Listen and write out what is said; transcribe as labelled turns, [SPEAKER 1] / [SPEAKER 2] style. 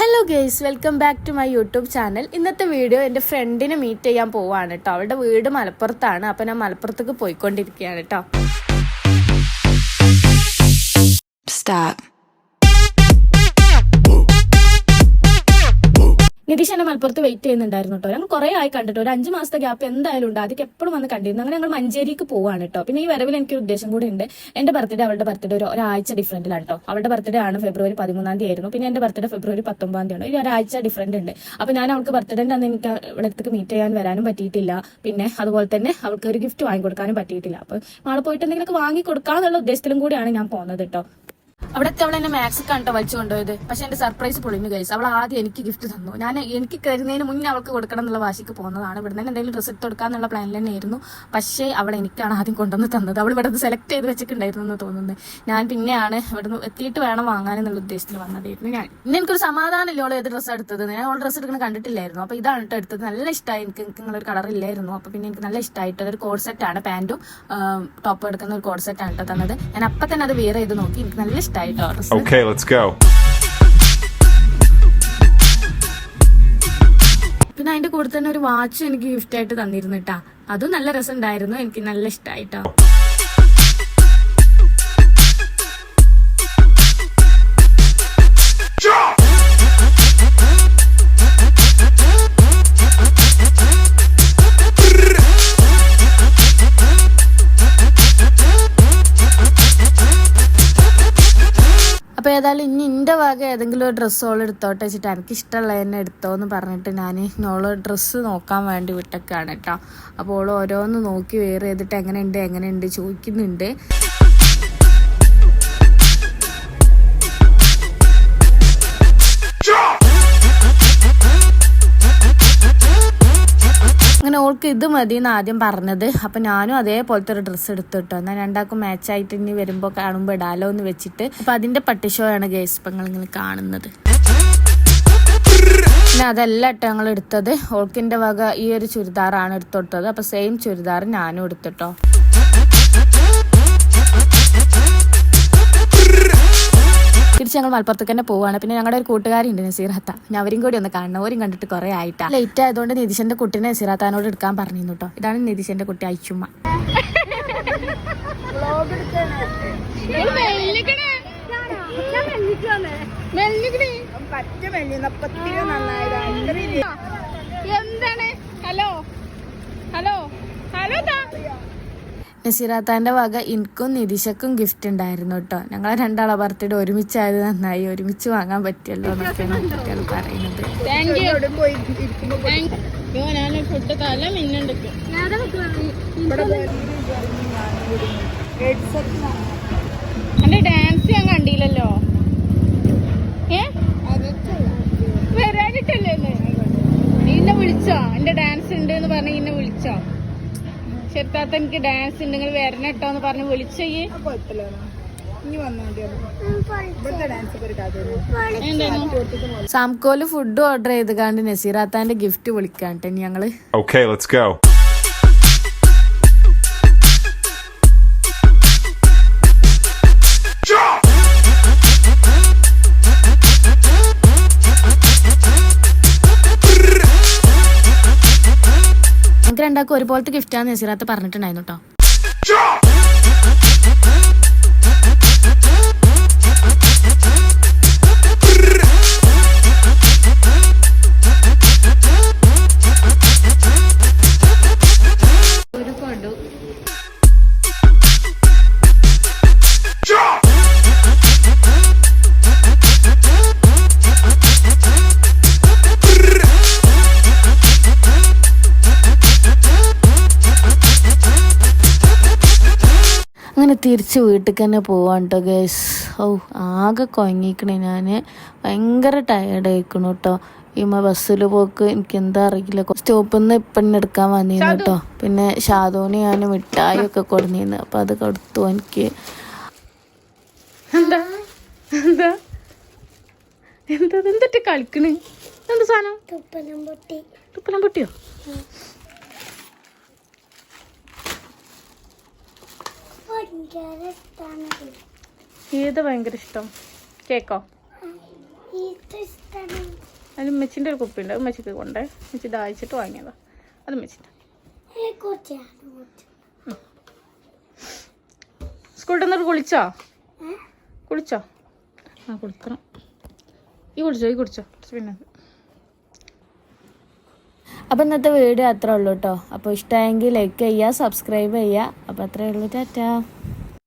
[SPEAKER 1] Hello guys welcome back to my YouTube channel ഇന്നത്തെ video എന്റെ ഫ്രണ്ടിനെ മീറ്റ് ചെയ്യാൻ പോവാണ് കേട്ടോ അവളുടെ വീട് മലപ്പുറത്താണ്. അപ്പം ഞാൻ മലപ്പുറത്തേക്ക് പോയിക്കൊണ്ടിരിക്കുകയാണ് കേട്ടോ മലപ്പുറത്ത് വെയിറ്റ് ചെയ്യുന്നുണ്ടായിരുന്നു കേട്ടോ. ഞങ്ങൾ കുറെ ആയി കണ്ടിട്ട് ഒരു അഞ്ച് മാസത്തെ ഗ്യാപ്പ് എന്തായാലും ഉണ്ട്. അതൊക്കെ എപ്പോഴും വന്ന് കണ്ടിരുന്നു. അങ്ങനെ ഞങ്ങൾ മഞ്ചേരിക്ക് പോവാണ് കേട്ടോ. പിന്നെ ഈ വരവിൽ എനിക്കൊരു ഉദ്ദേശം കൂടി ഉണ്ട്. എന്റെ ബർത്ത്ഡേ അവളുടെ ബർത്ത്ഡേ ഒരു ഒരാഴ്ച ഡിഫറന്റിലാണ് കേട്ടോ. അവളുടെ ബർത്ത്ഡേ ആണ് ഫെബ്രുവരി പതിമൂന്നാം തീയതി ആയിരുന്നു. പിന്നെ എന്റെ ബർത്ത്ഡേ ഫെബ്രുവരി പത്തൊമ്പതാം തീയതി ആണ് ഈ ഒരാഴ്ച ഡിഫറന്റ് ഉണ്ട്. അപ്പൊ ഞാൻ അവൾക്ക് ബർത്ത്ഡേന്റെ അന്ന് എനിക്ക് ഇവിടത്തേക്ക് മീറ്റ് ചെയ്യാൻ വരാനും പറ്റിയിട്ടില്ല. പിന്നെ അതുപോലെ തന്നെ അവൾക്ക് ഒരു ഗിഫ്റ്റ് വാങ്ങിക്കൊടുക്കാനും പറ്റിയിട്ടില്ല. അപ്പൊ നാളെ പോയിട്ട് എന്തെങ്കിലുമൊക്കെ വാങ്ങി കൊടുക്കാന്നുള്ള ഉദ്ദേശത്തിലും കൂടിയാണ് ഞാൻ പോകുന്നത് കേട്ടോ. അവിടത്തെ അവൾ എന്നെ മാക്സ് കണ്ടോ വലിച്ചു കൊണ്ടുപോയത്. പക്ഷെ എന്റെ സർപ്രൈസ് പൊളിഞ്ഞു കഴിച്ചു അവൾ ആദ്യം എനിക്ക് ഗിഫ്റ്റ് തന്നു. ഞാൻ എനിക്ക് കരുതുന്നതിന് മുന്നേ അവൾക്ക് കൊടുക്കണം എന്നുള്ള വാശിക്ക് പോകുന്നതാണ്. ഇവിടെ നിന്ന് എന്തെങ്കിലും ഡ്രസ്സ് എടുത്ത് കൊടുക്കാന്നുള്ള പ്ലാനിൽ തന്നെയായിരുന്നു പക്ഷേ അവൾ എനിക്കാണ് ആദ്യം കൊണ്ടുവന്ന് തന്നത്. അവൾ ഇവിടെ സെലക്ട് ചെയ്ത് വെച്ചിട്ടുണ്ടായിരുന്നു എന്ന് തോന്നുന്നത് ഞാൻ പിന്നെയാണ് ഇവിടുന്ന് എത്തിയിട്ട് വേണം വാങ്ങാൻ എന്നുള്ള ഉദ്ദേശത്തിൽ വന്നതായിരുന്നു ഞാൻ ഇന്ന് എനിക്കൊരു സമാധാനമില്ല അവൾ ഏത് ഡ്രസ്സ് എടുത്തത്. ഞാൻ ഓൾ ഡ്രസ്സ് എടുക്കുന്നത് കണ്ടിട്ടില്ലായിരുന്നു. അപ്പൊ ഇതാണ് കേട്ടോ എടുത്തത്. നല്ല ഇഷ്ടമായി എനിക്ക് എനിക്ക് നിങ്ങളൊരു കളർ ഇല്ലായിരുന്നു. അപ്പൊ പിന്നെ എനിക്ക് നല്ല ഇഷ്ടമായിട്ട് ഒരു കോഡ് ആണ്. പാന്റും ടോപ്പ് എടുക്കുന്ന ഒരു കോഡ് സെറ്റ് ആണ് കേട്ടോ തന്നത്. ഞാൻ അപ്പൊ തന്നെ അത് വെയർ ചെയ്ത് നോക്കി. എനിക്ക് നല്ല ഇഷ്ടമായിട്ടോ
[SPEAKER 2] Okay, let's go.
[SPEAKER 1] പിന്നെ അതിന്റെ കൂടെ തന്നെ ഒരു വാച്ച് എനിക്ക് ഗിഫ്റ്റ് ആയിട്ട് തന്നിരുന്നു കേട്ടാ അതും നല്ല രസം ഉണ്ടായിരുന്നു എനിക്ക് നല്ല ഇഷ്ടമായിട്ടോ അപ്പൊ ഏതായാലും ഇനി എന്റെ വക ഏതെങ്കിലും ഒരു ഡ്രസ്സ് ഓൾ എടുത്തോട്ടെ വെച്ചിട്ട് എനിക്ക് ഇഷ്ടമുള്ള തന്നെ എടുത്തോ എന്ന് പറഞ്ഞിട്ട് ഞാൻ ഓൾ ഡ്രസ്സ് നോക്കാൻ വേണ്ടി വിട്ടൊക്കെയാണ് കേട്ടോ അപ്പോൾ ഓൾ ഓരോന്ന് നോക്കി വേറെ ചെയ്തിട്ട് എങ്ങനെയുണ്ട് എങ്ങനെയുണ്ട് ചോദിക്കുന്നുണ്ട്. അങ്ങനെ ഓൾക്ക് ഇത് മതി എന്ന് ആദ്യം പറഞ്ഞത്. അപ്പൊ ഞാനും അതേപോലത്തെ ഒരു ഡ്രസ്സ് എടുത്തു കേട്ടോ എന്നാൽ രണ്ടാൾക്കും മാച്ച് ആയിട്ട് ഇനി വരുമ്പോൾ കാണുമ്പോ ഇടാലോ എന്ന് വെച്ചിട്ട്. അപ്പൊ അതിന്റെ പട്ടിഷോ ആണ് ഗേസ് ഇപ്പൊ നിങ്ങൾ കാണുന്നത്. പിന്നെ അതല്ല കേട്ടോ ഞങ്ങൾ എടുത്തത്. ഓൾക്കിന്റെ വക ഈ ഒരു ചുരിദാറാണ് എടുത്തു അപ്പൊ സെയിം ചുരിദാർ ഞാനും എടുത്തിട്ടോ തിരിച്ച് ഞങ്ങൾ മലപ്പുറത്തേക്ക് തന്നെ പോവാണ്. പിന്നെ ഞങ്ങളുടെ ഒരു കൂട്ടുകാരുണ്ട് നസീറാത്ത ഞാൻ അവരും കൂടി ഒന്ന് കാണണം. അവരും കണ്ടിട്ട് കുറെ ആയിട്ടാ. ലേറ്റ് ആയതുകൊണ്ട് നിതിഷന്റെ കുട്ടീനെ നസീറാത്താനോട് എടുക്കാൻ പറഞ്ഞിരുന്നു കേട്ടോ ഇതാണ് നിതിഷന്റെ കുട്ടി അയച്ചുമ്മ.
[SPEAKER 3] എന്താണ്? ഹലോ? ഹലോ? ഹലോ
[SPEAKER 1] നസീറാത്താന്റെ വക എനിക്കും നിതീഷക്കും ഗിഫ്റ്റ് ഉണ്ടായിരുന്നു കേട്ടോ ഞങ്ങൾ രണ്ടാളെ ബർത്ത്ഡേ ഒരുമിച്ചായത് നന്നായി. ഒരുമിച്ച് വാങ്ങാൻ പറ്റിയല്ലോ എന്നൊക്കെയാണ് കുട്ടികൾ പറയുന്നത്.
[SPEAKER 3] ഡാൻസ് ഞാൻ കണ്ടില്ലല്ലോ. ഏ? വരാനിട്ടല്ലേ എന്നെ വിളിച്ചോ? എന്റെ ഡാൻസ് ഉണ്ട് എന്ന് പറഞ്ഞ് ഇന്നെ വിളിച്ചോ? ചെറുത്താത്ത എനിക്ക് ഡാൻസ് ഉണ്ട്. നിങ്ങൾ വരണം കേട്ടോ എന്ന് പറഞ്ഞ് വിളിച്ചേ
[SPEAKER 1] സാംകോൽ ഫുഡ് ഓർഡർ ചെയ്ത് കാണ്ട് നസീറാത്താന്റെ ഗിഫ്റ്റ് വിളിക്കാട്ടെ ഞങ്ങൾ.
[SPEAKER 2] Okay let's go.
[SPEAKER 1] രണ്ടാൾക്കും ഒരുപോലത്തെ ഗിഫ്റ്റാന്ന് നസീറാത്ത് പറഞ്ഞിട്ടുണ്ടായിരുന്നു കേട്ടോ അങ്ങനെ തിരിച്ച് വീട്ടിൽ തന്നെ പോവാണ് കേട്ടോ ഗേസ് ഓ ആകെ കൊങ്ങിക്കണേ ഞാൻ ഭയങ്കര ടയേർഡ് ആയിക്കണു കേട്ടോ ഇമ്മ ബസ്സിൽ പോക്ക് എനിക്ക് എന്താ അറിയില്ല. സ്റ്റോപ്പിൽ നിന്ന് ഇപ്പം എടുക്കാൻ വന്നിരുന്നു കേട്ടോ പിന്നെ ഷാദോന് ഞാൻ മിഠായി ഒക്കെ കൊടുന്നിരുന്നു അപ്പം അത് കൊടുത്തു എനിക്ക്.
[SPEAKER 3] എന്താ? എന്താ? എന്താ? എന്തിട്ട് കളിക്കണ്? എന്ത് സാധനം? തുപ്പലം പൊട്ടിയോ? ഏത് ഭയങ്കര ഇഷ്ടം? കേക്കോ? അത് മെച്ചിന്റെ ഒരു കുപ്പിയുണ്ട്. അത് മെച്ചിക്ക് കൊണ്ടേ. മെച്ചി ദാഹിച്ചിട്ട് വാങ്ങിയതാ. അത് മെച്ചിന്റെ സ്കൂളിൽ നിന്നൊരു കുളിച്ചോ? കുളിച്ചോ? ആ കുളിക്കണം. ഈ കുടിച്ചോ ഈ കുടിച്ചോ കുറച്ച് പിന്നെ.
[SPEAKER 1] അപ്പോൾ ഇന്നത്തെ വീഡിയോ അത്രേ ഉള്ളൂ കേട്ടോ അപ്പോൾ ഇഷ്ടമായെങ്കിൽ ലൈക്ക് ചെയ്യുക സബ്സ്ക്രൈബ് ചെയ്യുക. അപ്പോൾ അത്രേ ഉള്ളൂ. ടാറ്റാ.